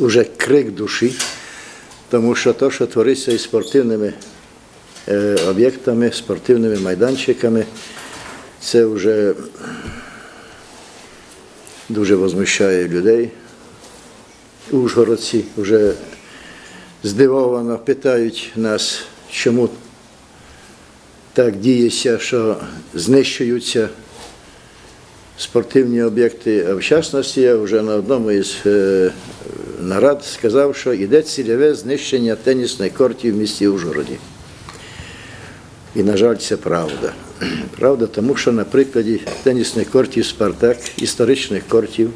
уже крик душі, тому що те, що твориться із спортивними е, об'єктами, спортивними майданчиками, це вже дуже возмущає людей. Ужгородці вже здивовано питають нас, чому так діється, що знищуються спортивні об'єкти. А в частності я вже на одному із е, нарад сказав, що йде цільове знищення тенісної кортів в місті Ужгороді. І, на жаль, це правда. Правда, тому що на прикладі тенісних кортів Спартак, історичних кортів,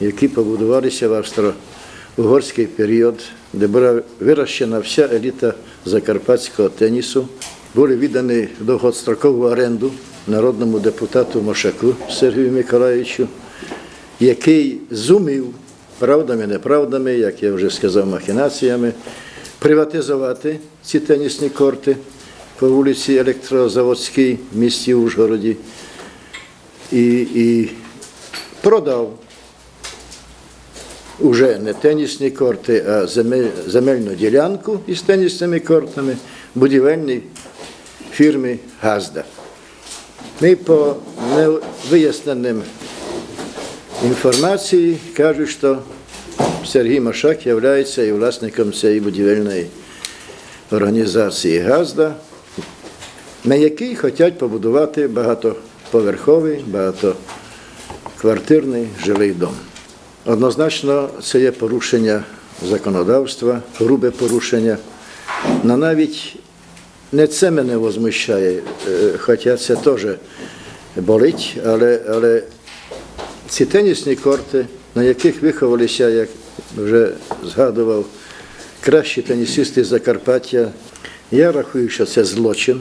які побудувалися в австро-угорський період, де була вирощена вся еліта закарпатського тенісу, були віддані довгострокову оренду народному депутату Мошаку Сергію Миколаївичу, який зумів правдами, неправдами, як я вже сказав, махінаціями, приватизувати ці тенісні корти по вулиці Електрозаводській в місті Ужгороді і, і продав уже не тенісні корти, а земельну ділянку із тенісними кортами будівельній фірмі Газда. Ми по невиясненим інформації кажуть, що Сергій Машак є і власником цієї будівельної організації Газда, на якій хочуть побудувати багатоповерховий, багатоквартирний жилий дом. Однозначно, це є порушення законодавства, грубе порушення. На навіть не це мене возмущає, е, хоча це теж болить, але, але ці тенісні корти, на яких виховалися, як вже згадував, кращі тенісисти Закарпаття, я рахую, що це злочин.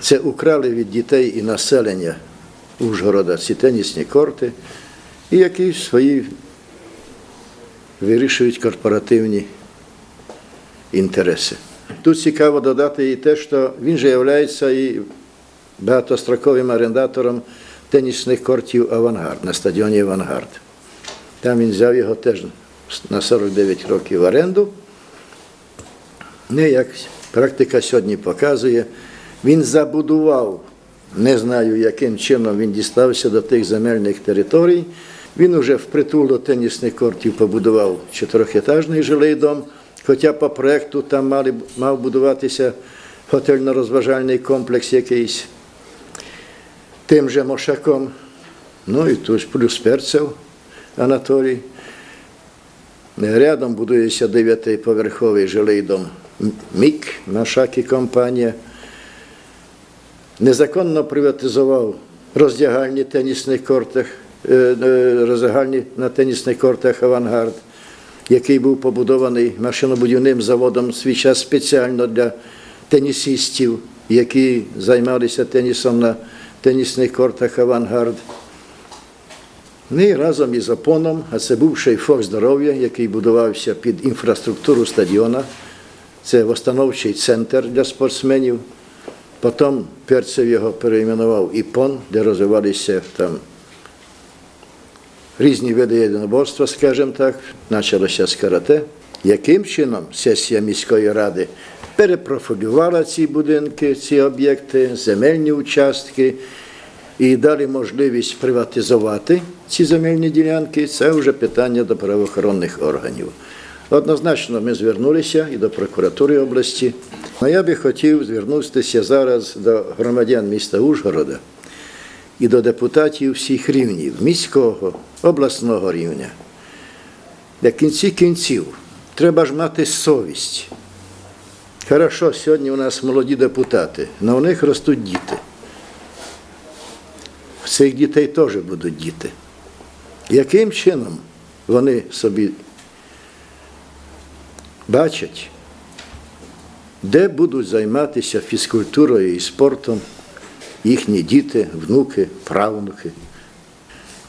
Це украли від дітей і населення Ужгорода ці тенісні корти, і якісь свої вирішують корпоративні інтереси. Тут цікаво додати і те, що він же є і багатостроковим орендатором тенісних кортів Авангард на стадіоні Авангард. Там він взяв його теж на 49 років в оренду. Ну, як практика сьогодні показує, він забудував, не знаю, яким чином він дістався до тих земельних територій. Він уже впритул до тенісних кортів побудував чотирьохетажний жилий дом, хоча по проєкту там мали, мав будуватися готельно-розважальний комплекс якийсь тим же Мошаком. Ну і тут плюс Перцев Анатолій. Рядом будується дев'ятиповерховий жилий дом МІК, Машак і компанія. Незаконно приватизував роздягальні тенісних кортах, е, е, роздягальні на тенісних кортах Авангард, який був побудований машинобудівним заводом свій час спеціально для тенісистів, які займалися тенісом на тенісних кортах Авангард. І разом із Апоном, а це бувший фок здоров'я, який будувався під інфраструктуру стадіона. Це восстановчий центр для спортсменів. Потім Перцев його перейменував ІПОН, де розвивалися там різні види єдиноборства, скажімо так, почалося з карате. Яким чином сесія міської ради перепрофілювала ці будинки, ці об'єкти, земельні участки і дали можливість приватизувати ці земельні ділянки, це вже питання до правоохоронних органів. Однозначно, ми звернулися і до прокуратури області. А я би хотів звернутися зараз до громадян міста Ужгорода і до депутатів всіх рівнів міського, обласного рівня. Для кінці кінців треба ж мати совість. Хорошо, сьогодні у нас молоді депутати, але у них ростуть діти. В цих дітей теж будуть діти. Яким чином вони собі бачать, де будуть займатися фізкультурою і спортом їхні діти, внуки, правнуки.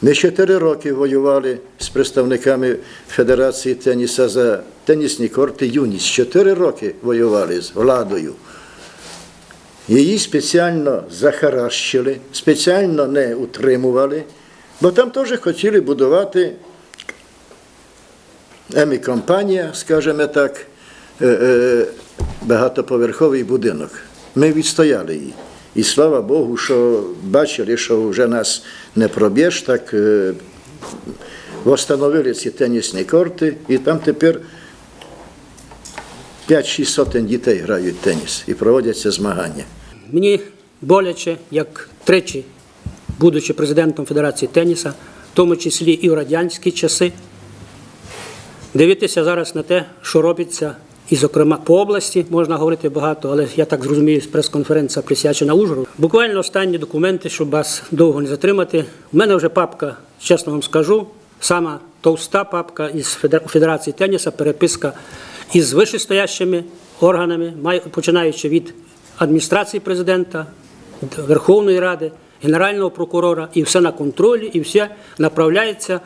Ми чотири роки воювали з представниками Федерації теніса за тенісні корти юність. Чотири роки воювали з владою. Її спеціально захаращили, спеціально не утримували, бо там теж хотіли будувати Емі компанія, скажімо так, е, е, багатоповерховий будинок. Ми відстояли її. І слава Богу, що бачили, що вже нас не проб'єш, так встановили ці тенісні корти, і там тепер 5-6 сотень дітей грають теніс і проводяться змагання. Мені боляче, як тричі, будучи президентом Федерації теніса, в тому числі і в радянські часи, дивитися зараз на те, що робиться, і, зокрема, по області можна говорити багато, але я так зрозумію, прес-конференція присвячена Ужгороду. Буквально останні документи, щоб вас довго не затримати. У мене вже папка, чесно вам скажу, сама товста папка із Федерації теніса, переписка із вищестоящими органами, починаючи від адміністрації президента, Верховної Ради, Генерального прокурора, і все на контролі, і все направляється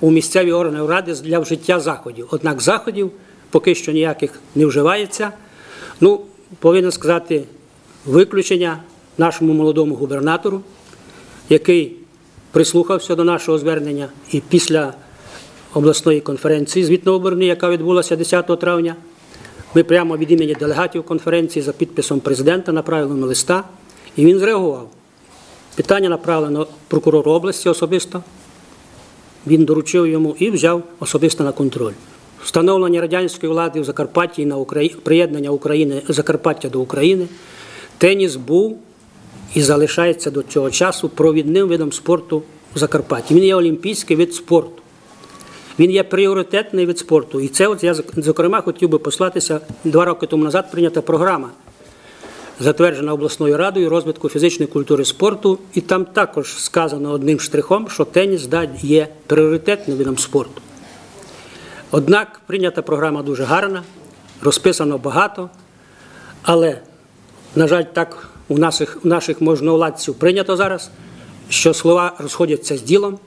у місцеві органи ради для вжиття заходів. Однак заходів поки що ніяких не вживається. Ну, повинен сказати, виключення нашому молодому губернатору, який прислухався до нашого звернення і після обласної конференції звітно-оберної, яка відбулася 10 травня, ми прямо від імені делегатів конференції за підписом президента направили йому листа, і він зреагував. Питання направлено прокурору області особисто. Він доручив йому і взяв особисто на контроль. Встановлення радянської влади в Закарпатті на Украї... приєднання України Закарпаття до України. Теніс був і залишається до цього часу провідним видом спорту в Закарпатті. Він є олімпійський вид спорту. Він є пріоритетний вид спорту. І це от я зокрема хотів би послатися два роки тому назад прийнята програма, затверджена обласною радою розвитку фізичної культури спорту. І там також сказано одним штрихом, що теніс да, є пріоритетним видом спорту. Однак прийнята програма дуже гарна, розписано багато, але, на жаль, так у наших, у наших можновладців прийнято зараз, що слова розходяться з ділом,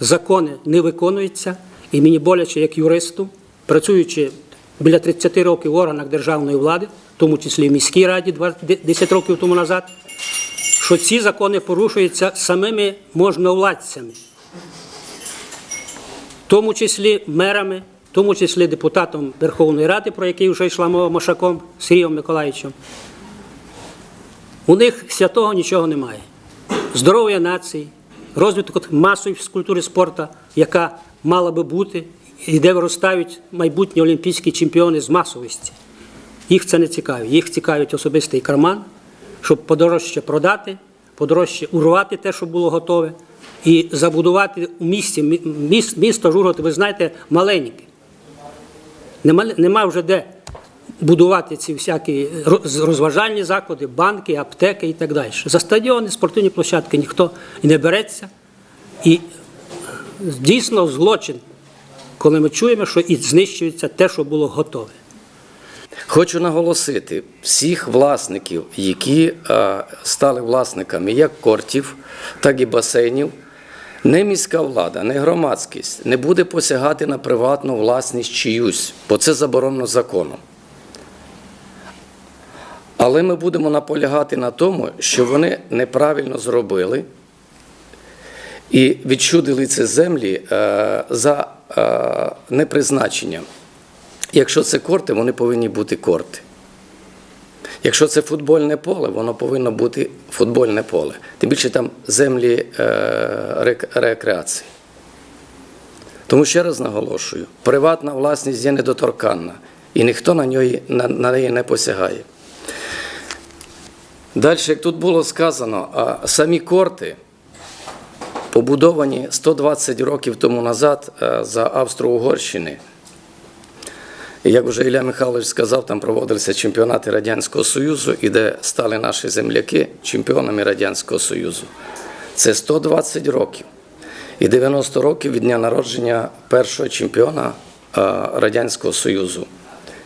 закони не виконуються, і мені боляче як юристу, працюючи біля 30 років в органах державної влади, в тому числі в міській раді 20 10 років тому назад, що ці закони порушуються самими можновладцями в тому числі мерами, тому числі депутатом Верховної Ради, про який вже йшла мова Машаком Сергієм Миколаївичем. У них святого нічого немає. Здоров'я нації, розвиток масової фізкультури спорту, яка мала би бути, і де виростають майбутні олімпійські чемпіони з масовості. Їх це не цікавить. Їх цікавить особистий карман, щоб подорожче продати, подорожче урвати те, що було готове, і забудувати у місті. Мі- міс- Місто Жургот, ви знаєте, маленьке. Нема, нема вже де будувати ці всякі розважальні заклади, банки, аптеки і так далі. За стадіони, спортивні площадки ніхто і не береться. І дійсно злочин, коли ми чуємо, що і знищується те, що було готове. Хочу наголосити всіх власників, які е, стали власниками як кортів, так і басейнів. Не міська влада, не громадськість не буде посягати на приватну власність чиюсь, бо це заборонено законом. Але ми будемо наполягати на тому, що вони неправильно зробили і відчудили ці землі е, за е, непризначенням. Якщо це корти, вони повинні бути корти. Якщо це футбольне поле, воно повинно бути футбольне поле. Тим більше там землі е, рекреації. Тому ще раз наголошую: приватна власність є недоторканна, і ніхто на, неї, на, на неї не посягає. Далі, як тут було сказано, самі корти побудовані 120 років тому назад е, за Австро-Угорщини. Як вже Ілля Михайлович сказав, там проводилися чемпіонати Радянського Союзу, і де стали наші земляки чемпіонами Радянського Союзу. Це 120 років. І 90 років від дня народження першого чемпіона е, Радянського Союзу.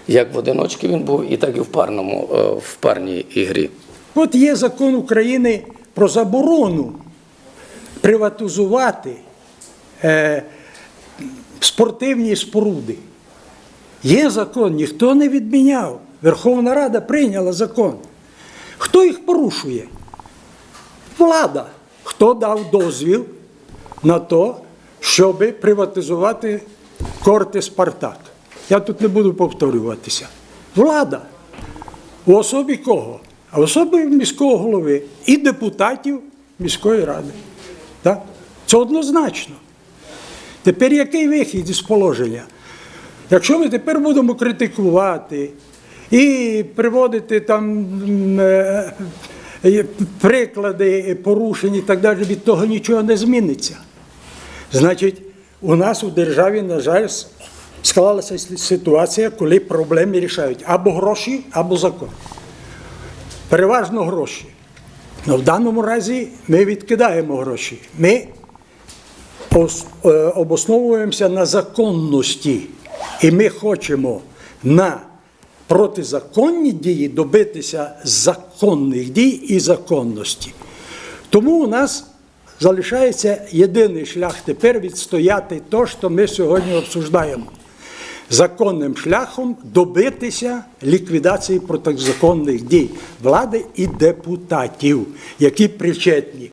Як в одиночці він був, і так і в парному, е, в парній ігрі. От є закон України про заборону приватизувати е, спортивні споруди. Є закон, ніхто не відміняв. Верховна Рада прийняла закон. Хто їх порушує? Влада. Хто дав дозвіл на те, щоб приватизувати корти Спартак? я тут не буду повторюватися. Влада. У особі кого? А в особі міського голови і депутатів міської ради. Так? Це однозначно. Тепер який вихід із положення? Якщо ми тепер будемо критикувати і приводити там е, приклади порушень і так далі, від того нічого не зміниться. Значить, у нас у державі, на жаль, склалася ситуація, коли проблеми рішають або гроші, або закон. Переважно гроші. Но в даному разі ми відкидаємо гроші. Ми е, обосновуємося на законності. І ми хочемо на протизаконні дії добитися законних дій і законності. Тому у нас залишається єдиний шлях тепер відстояти те, що ми сьогодні обсуждаємо. Законним шляхом добитися ліквідації протизаконних дій влади і депутатів, які причетні.